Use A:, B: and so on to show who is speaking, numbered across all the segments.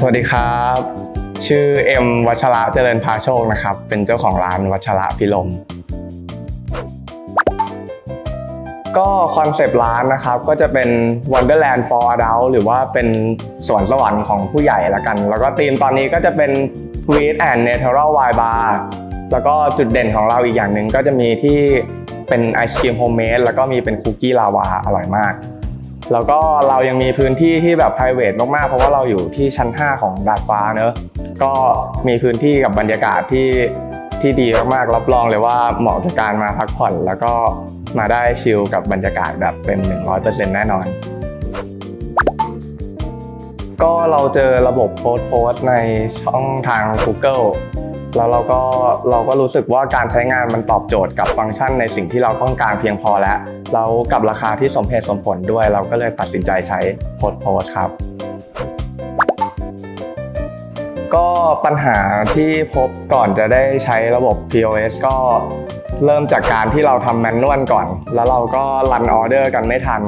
A: สวัสดีครับ ชื่อเอ็มวัชระเจริญพาโชคนะครับ เป็นเจ้าของร้านวัชระพิลม ก็คอนเซปต์ร้านนะครับ ก็จะเป็น Wonderland for Adult หรือว่าเป็นสวนสวรรค์ของผู้ใหญ่ละกัน แล้วก็ธีมตอนนี้ก็จะเป็น Sweet and Natural Wine Bar แล้วก็จุดเด่นของเราอีกอย่างหนึ่งก็จะมีที่เป็นไอศครีมโฮมเมดแล้วก็มีเป็นคุกกี้ลาวาอร่อยมาก แล้วก็เรายังมีพื้นที่ที่แบบ p r i v a t มากๆ เพราะว่าเราอยู่ที่ชั้น 5 ของดาดฟ้าเนอะก็มีพื้นที่กับบรรยากาศที่ที่ดีมากๆ รับรองเลยว่าเหมาะกับการมาพักผ่อน แล้วก็มาได้ชิลกับบรรยากาศแบบเต็ม 100%แน่นอน ก็เราเจอระบบโพสต์โพสต์ในช่องทาง Google แล้วเราก็เราก็รู้สึกว่าการใช้งานมันตอบโจทย์กับฟังก์ชันในสิ่งที่เราต้องการเพียงพอแล้วแล้วกับราคาที่สมเหตุสมผลด้วย เราก็เลยตัดสินใจใช้โพสโพสครับก็ปัญหาที่พบก่อนจะได้ใช้ระบบ POS ก็เริ่มจากการที่เราทำแมนนวลก่อน แล้วเราก็รันออเดอร์กันไม่ทัน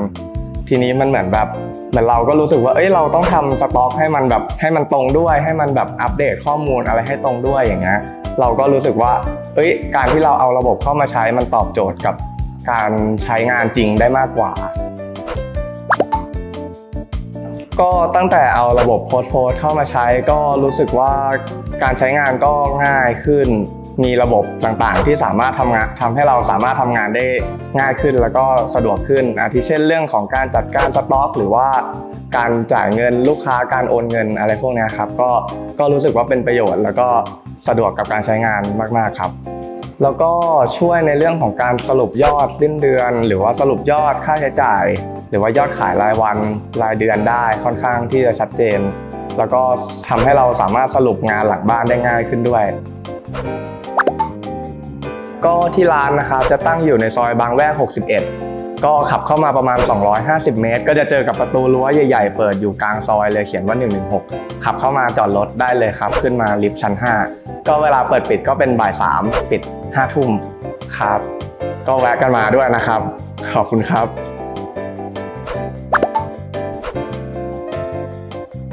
A: ทีนี้มันเหมือนแบบ เหมือนเราก็รู้สึกว่าเอ้ยเราต้องทำสต็อกให้มันแบบให้มันตรงด้วย ให้มันแบบอัปเดตข้อมูลอะไรให้ตรงด้วยอย่างเงี้ยเราก็รู้สึกว่าเอ้ยการที่เราเอาระบบเข้ามาใช้มันตอบโจทย์กับการใช้งานจริงได้มากกว่า ก็ตั้งแต่เอาระบบโพสโพสเข้ามาใช้ก็รู้สึกว่าการใช้งานก็ง่ายขึ้น มีระบบต่างๆ ที่สามารถทำงานทำให้เราสามารถทำงานได้ง่ายขึ้น แล้วก็สะดวกขึ้นอาทิเช่นเรื่องของการจัดการสต็อก หรือว่าการจ่ายเงินลูกค้าการโอนเงินอะไรพวกนี้ครับก็ก็รู้สึกว่าเป็นประโยชน์ แล้วก็สะดวกกับการใช้งานมากๆครับแล้วก็ช่วยในเรื่องของการสรุปยอดสิ้นเดือน หรือว่าสรุปยอดค่าใช้จ่าย หรือว่ายอดขายรายวันรายเดือนได้ค่อนข้างที่จะชัดเจน แล้วก็ทำให้เราสามารถสรุปงานหลังบ้านได้ง่ายขึ้นด้วย ก็ที่ร้านนะครับจะตั้งอยู่ในซอยบางแวก 61 ก็ขับเข้ามาประมาณ 250 เมตร ก็จะเจอกับประตูรั้วใหญ่ๆ เปิดอยู่กลางซอยเลยเขียนว่า 116 ขับเข้ามาจอดรถได้เลยครับ ขึ้นมาลิฟต์ชั้น 5 ก็เวลาเปิดปิดก็เป็นบ่าย 3 ปิด 5 ทุ่มครับ ก็แวะกันมาด้วยนะครับ ขอบคุณครับ